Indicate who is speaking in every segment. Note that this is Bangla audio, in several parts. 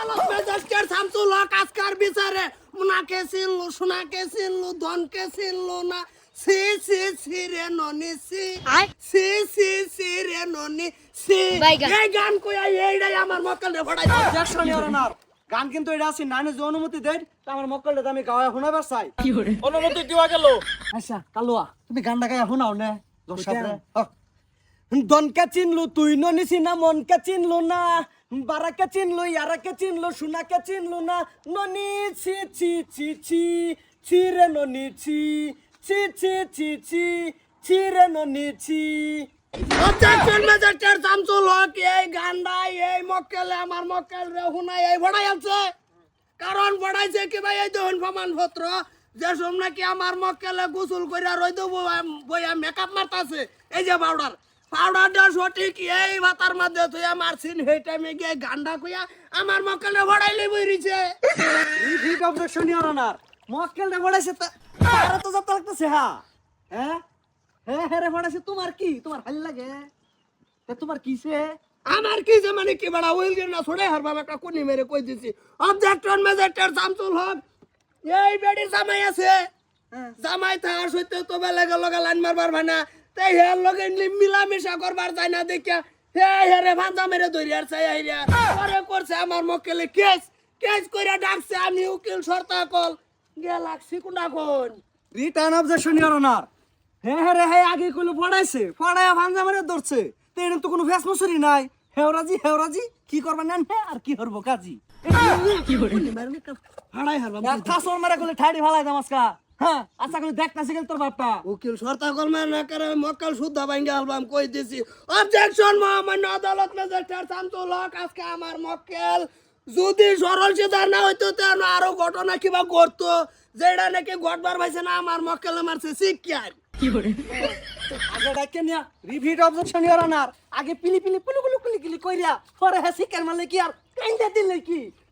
Speaker 1: আদালত ম্যাজিস্ট্রেট শামসুল হক আজকার বিচারে। মুনাকে চিনলু সোনাকে চিনলু ধনকে চিনলু না? সি সি সি রে ননি সি। সি সি সি রে ননি সি। এই গান কইয়া এইটাই আমার মক্কেল রে ফড়াই
Speaker 2: অবজেকশন ইওর অনার। গান কিন্তু এটা আছে নানি যে অনুমতি দেন তা আমার মক্কলটা আমি গাওয়া শোনাবার চাই।
Speaker 3: অনুমতি দেওয়া গেল।
Speaker 2: আচ্ছা কালুয়া তুমি গানটা গায়ে শোনাও নে দনকে চিনলু তুই ননিসি না মনকে চিনলু না। বারাকে চিনলু, ইয়ারাকে চিনলু, সোনাকে চিনলু না। ননি, ছি ছি ছি ছি ছি রে ননি, ছি ছি ছি ছি ছি ছি রে ননি, ছি।
Speaker 1: অবজেকশন ম্যাজিস্ট্রেট শামসুল হক, এই গান্ডা এই মক্কেলে, আমার মক্কেল রে হুনাই এই ফড়াই আছে। কারণ ফড়াইছে কি ভাই, এই দেখুন প্রমাণপত্র, যে নাকি আমার মক্কেলে গোসল কইরা রই দেবো বইয়া মেকআপ মারতাছে। এই যে পাউডার পাউডারটা সঠিক এই ভাতার মধ্যে তুই মারছিন সেই টাইমে গিয়ে গান্ডা কইয়া আমার মক্কেলে ফড়াইলে বইরিছে
Speaker 2: রিপিট অবজেকশন ইওর অনার মক্কেলটা বড়াইছে তা তারা তো যত লাগতেছে হ্যাঁ হ্যাঁ? হ্যাঁ হ্যাঁ রে বড়াইছে তোমার কি? তোমার ভালো লাগে? তা তোমার কিসে?
Speaker 1: আমার কি যে মানে কি বড়া? উইল গির না ছড়ে হার বাবা একটা কোনি মেরে কই দিছি। Objection magistrate Shamsul Haque. এই বেডির জামাই আছে।
Speaker 2: হ্যাঁ।
Speaker 1: জামাই থাকার সত্য তো বেলা গেল লাইন মারবার ভাই না তাই হের লগে নি- মিলামিশা করবার যায় না দেখিয়া। হে হেরে ভাঞ্জা মেরে ধরি আর চাই আইরা পরে করছে আমার মক্কেলে কেস। কেস কইরা ডাকছে আমি উকিল সরতা কল গেলাক্সি কোনা? কোন
Speaker 2: রিটার্ন অবজেকশন ইওর অনার হ্যাঁ হ্যাঁ রে হ্যাঁ আগে কইলো পড়াইছে। পড়ায় ভাঞ্জা মারে ধরছে। তো এরকম তো কোনো ফেস মসুরি নাই। হেওরাজি হেওরাজি কি করবা নেন হ্যাঁ আর কি করব কাজী?
Speaker 1: হাড়াই হারবাম।
Speaker 2: থাসর মারা করলে ঠাড়ি ফালাই দামাসকা হ্যাঁ আচ্ছা করে দেখতাছি গেল তোর বাপটা।
Speaker 1: উকিল সরতা কল করে মক্কাল শুদ্ধ ভাঙ্গা আলবাম কই দিছি অবজেকশন মহামান্য আদালত ম্যাজিস্ট্রেট শামসুল হক আজকে আমার মক্কেল। যদি সরল সিদ্ধার না হইতো তাহলে আরও ঘটনা কিবা ঘটতো যেটা নাকি ঘটবার পাইছে না আমার মক্কেলে মারছে শিক্ষার।
Speaker 2: আগে ডাকে নিয়া অবজেকশন আগে পিলি পিলি পুলু পুলু কুলি কুলি কইরা পরে হ্যাঁ শিকার মারলে কি আর কাইন্দা দিলে কি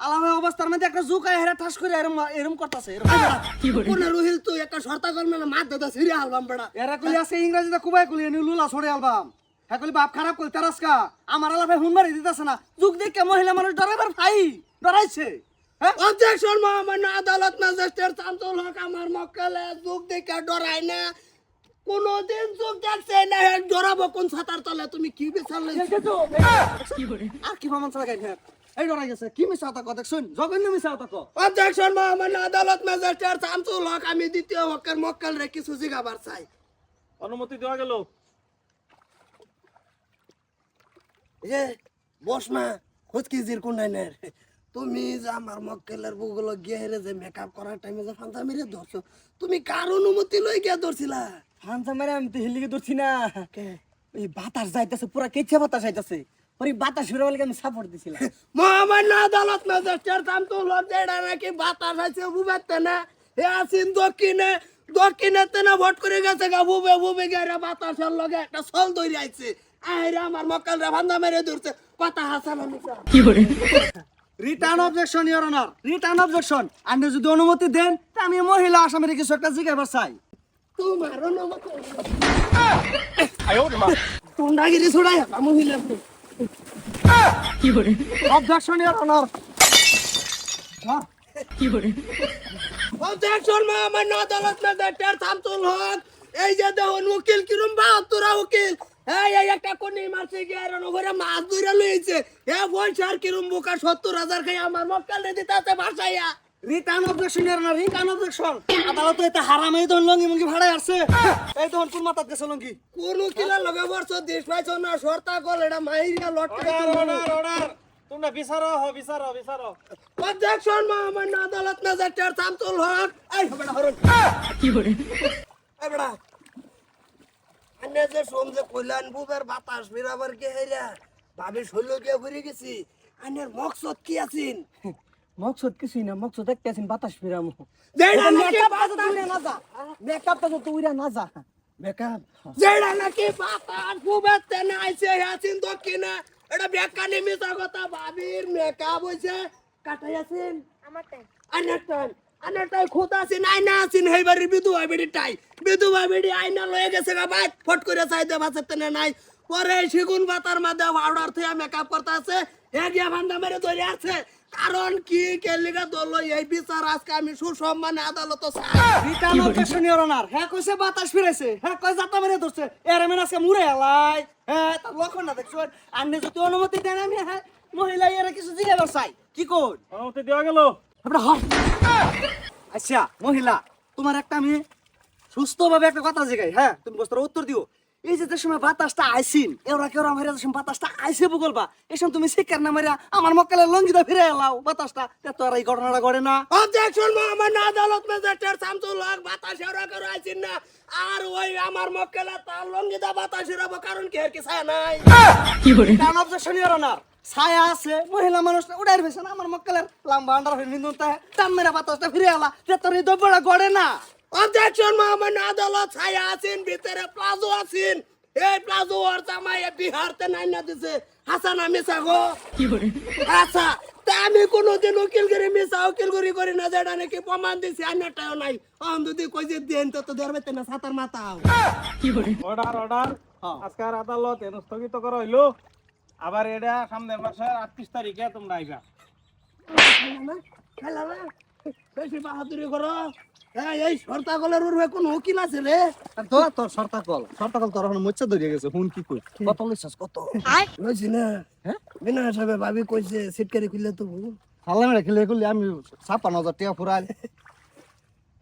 Speaker 2: হয়ে অবস্থার মধ্যে একটা জুকায় হেরা ঠাস করে এরম এরম করতেছে
Speaker 1: কোন রুহিল তুই একটা শর্তা কল মেলে মার দাদা সিরি আলবাম বেড়া।
Speaker 2: এরা কলি আছে ইংরেজিতে কুবাই কলি এনে লুলা ছড়ে অ্যালবাম হ্যাঁ কলি বাপ খারাপ কলি তারাসকা। আমার আলাপে হুন মারি দিতেছে না। যুগ দেখে মহিলা মানুষ ডরাইবার ভাই ডরাইছে। হ্যাঁ?
Speaker 1: অবজেকশন মহামান্য আদালত ম্যাজিস্ট্রেট শামসুল হক আমার মক্কেলে যুগ দেখে ডরাই না। কোনদিন যুগ দেখছে না হে ডরাবো কোন ছাতার তলে। তুমি কি বিচারলে
Speaker 2: আর কি মামান চালা গাই এই ডরাই গেছে। কি মিশা তাকো দেখছুন জঘন্য মিশা তাকো
Speaker 1: অবজেকশন মহামান্য আদালত ম্যাজিস্ট্রেট শামসুল হক আমি দ্বিতীয় হকের মক্কেল রে কিছু জিগাবার চাই।
Speaker 3: অনুমতি দেওয়া গেল।
Speaker 1: এ তুমি যে আমার মক্কেলের বুগুলো গিয়ে হেরে যে মেকআপ করার টাইমে যে ফান্তা মেরে ধরছো তুমি কার অনুমতি লই গিয়ে ধরছিলা
Speaker 2: হানসা মারে আমি তো হিলিকে ধরছি না। এই বাতাস যাইতেছে পুরা কেচে বাতাস যাইতেছে? ওই বাতাস ফিরে বলে আমি সাপোর্ট দিছিলাম?
Speaker 1: মহামান্য আদালত ম্যাজিস্ট্রেট শামসুল হক যেটা নাকি বাতাস আছে বুবাতে না? হে আসিন দক্ষিণে দক্ষিণে তেনা ভোট করে গেছে গা বুবে বুবে গেরা বাতাসের লগে একটা সল দইরে আইছে। আইরা আমার মক্কেল রে ফান্দা মেরে ধরছে। কথা হাসানো মিশা
Speaker 2: return objection your honour return objection আপনি যদি অনুমতি দেন তা আমি মহিলা আসামের কিছু একটা জিজ্ঞাসা চাই।
Speaker 1: তোমার অনুমতি। তোমরাগিরি ছড়াই হাতা মহিলা
Speaker 2: অবজেকশন ইওর অনার
Speaker 1: অবজেকশন মহামান্য আদালত ম্যাজিস্ট্রেট শামসুল হক। এই যে দেখুন উকিল কিরম বাহাত্তরা উকিল। এই এই একটা কোনি মারছে গিয়ে আর ওখানে মাছ ধরে লইছে। এ পয়সার কিরম বুকা সত্তর হাজার খাই আমার মক্কাল দিতে আছে ভাষাইয়া
Speaker 2: return objection your honour return objection. আদালত এটা হারামে ধন লঙ্গি মুঙ্গি ভাড়ায় আসছে। এই তখন কোন মাথাত গেছে লঙ্গি?
Speaker 1: কোন উকিলের লগে বর্ষ দেশ পাইছ না সর্তা কল এটা মাইরিয়া লটকা
Speaker 3: অর্ডার অর্ডার তোমরা বিচারো হ বিচারো বিচারো।
Speaker 1: অবজেকশন মহামান্য আদালত ম্যাজিস্ট্রেট শামসুল হক। এই বেটা হরুন এই বেটা আনে যে সমঝে কইলান বুবের বাতাস ফিরাবার কে হেরা ভাবি শৈল কে ঘুরে গেছি। আনের মকসদ কি আছিন?
Speaker 2: মকসদ কিছুই না মকসদ একটা আছেন বাতাস ফিরাম
Speaker 1: যেটা নাকি
Speaker 2: মেকআপ তো
Speaker 1: বাতাস
Speaker 2: না যা। মেকআপ তো তুইরা না যা।
Speaker 1: বেকার যেটা নাকি বাতাস ফুবেতে না আইছে আছেন দক্ষিণে। এটা বেকানি মিশা কথা ভাবির মেকআপ হইছে। কাটাই আছেন?
Speaker 4: আমারটাই
Speaker 1: আনারটাই আনারটাই খুদ আছেন আইনা আছেন হেবারি বেড়িটাই বিধুয়া বেড়ি আইনা লয়ে গেছে গা ভাই ফট করে চাইতে বাঁচাতে না নাই। পরে সেগুন পাতার মধ্যে পাউডার থেকে মেকআপ করতে আছে। এক গিয়া ভান্ডা মেরে ধরে আছে। কারণ কি? কেলিগা দল এই বিচার আজকে আমি সুসম্মানে আদালত
Speaker 2: অনার হ্যাঁ কইছে বাতাস ফিরাইছে। হ্যাঁ কই যাতা মেরে ধরছে। এর আমি আজকে মুরে আলাই হ্যাঁ তার লক্ষণ না দেখছ? আন্নে যদি অনুমতি দেন আমি হ্যাঁ মহিলা এর কিছু জিগাবার চাই কি কর?
Speaker 3: অনুমতি দেওয়া গেল।
Speaker 2: হয় আচ্ছা মহিলা তোমার একটা আমি সুস্থভাবে একটা কথা জিগাই হ্যাঁ? তুমি বস্তার উত্তর দিও। এই যে যে সময় বাতাসটা আইসিন এওরা কেউ আমার যে সময় বাতাসটা আইসে বগলবা এই সময় তুমি শিকার না মারিয়া আমার মক্কালে লঙ্গিটা ফিরে এলাও বাতাসটা। তো আর এই ঘটনাটা ঘটে না।
Speaker 1: অবজেকশন আদালত ম্যাজিস্ট্রেট শামসুল হক বাতাস এরা করে আইছেন না। আর ওই আমার মক্কেলে তার লঙ্গিদা বাতাস এরাবো কারণ কি এর কি ছায়া নাই?
Speaker 2: কারণ অবজেকশন অনার ছায়া আছে মহিলা মানুষ উড়াই ভেছে না আমার মক্কালের লাম্বা আন্ডার হয়ে নিন্দন টান মেরা বাতাসটা ফিরে এলা তে তোর এই দ্রব্যটা গড়ে না।
Speaker 1: অবজেকশন মোহাম্মদ আদালত ছায়া আছেন ভিতরে প্লাজো আছেন। এই প্লাজো ওর জামাই বিহারতে নাই না দিছে। হাসান আমি সাগো আচ্ছা তা আমি কোনোদিন উকিল করে মিশা উকিল করি করি না যেটা নাকি প্রমাণ দিছি আন্নাটাও নাই। অন যদি কই যে দেন তো তো ধরবে না সাতার মাথাও
Speaker 3: অর্ডার অর্ডার
Speaker 2: হ্যাঁ।
Speaker 3: আজকের আদালত এনে স্থগিত করা হইল। আবার এটা সামনের মাসের আটত্রিশ তারিখে তোমরা আইবা।
Speaker 1: খেলা না বেশি বাহাদুরি করো। এই সর্তাগলের উর্বে কোন উকিল আছে রে?
Speaker 2: তো তোর সর্তা কল সর্তা কল তোর এখন মোচ্চা ধরিয়ে গেছে হুন কি কই কত লইছাস কত?
Speaker 1: লইছি না।
Speaker 2: হ্যাঁ?
Speaker 1: বিনা হিসাবে ভাবি কইছে সিটকারি খুললে তো
Speaker 2: হাল্লা মেরে খেলে করলে আমি ছাপ্পান্ন হাজার টাকা ফুরাই।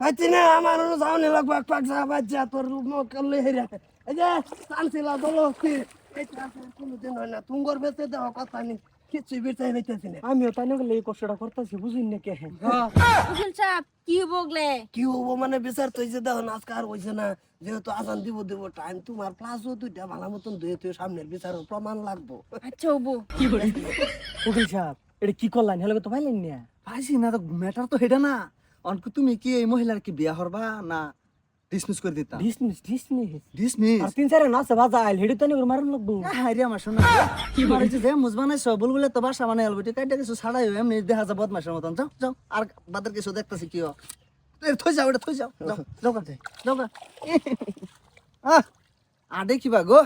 Speaker 1: আচ্ছা না আমার যাওনি লাগবে এক পাক যা বাচ্চা তোর রূপ করলে হেরা। এই যে চানছিলা বলো কি? এটা কোনোদিন হয় না তুঙ্গর বেঁচে দেওয়া কথা নেই। না।
Speaker 2: আমিও তাই এই কষ্টটা করতেছি বুঝিন না কে
Speaker 4: উকিল সাহেব কি বগলে?
Speaker 1: কি হব মানে বিচার তো হয়েছে দেখো না আজকে আর হয়েছে না। যেহেতু আজান দিব দিব টাইম তোমার প্লাসও দুইটা ভালো মতন ধুয়ে তুই সামনের বিচারের প্রমাণ লাগবো।
Speaker 4: আচ্ছা হব।
Speaker 2: উকিল সাহেব এটা কি করলেন? হেলে তো পাইলেন না। পাইছি না তো ম্যাটার তো হেডা না। অনক তুমি কি এই মহিলার কি বিয়া হরবা না? ডিসমিস করে দিতা
Speaker 5: ডিসমিস ডিসমিস
Speaker 2: ডিসমিস
Speaker 5: আর তিন চারে নাচে বাজা আইল হেডি তানি করে মারুন লাগবো।
Speaker 2: হাইরে আমার শোনা কি মারছে যে মুজ বানাইছো বুলবুলে তো বাসা বানাই আলবো ঠিক আছে? কিছু ছাড়াই এমনি দেখা যা বদমাশের মতন। যাও যাও আর বাদের কিছু দেখতাছি কি থই যাও এটা থই যাও। যাও যাও যাও আহ আডে কিবা গো।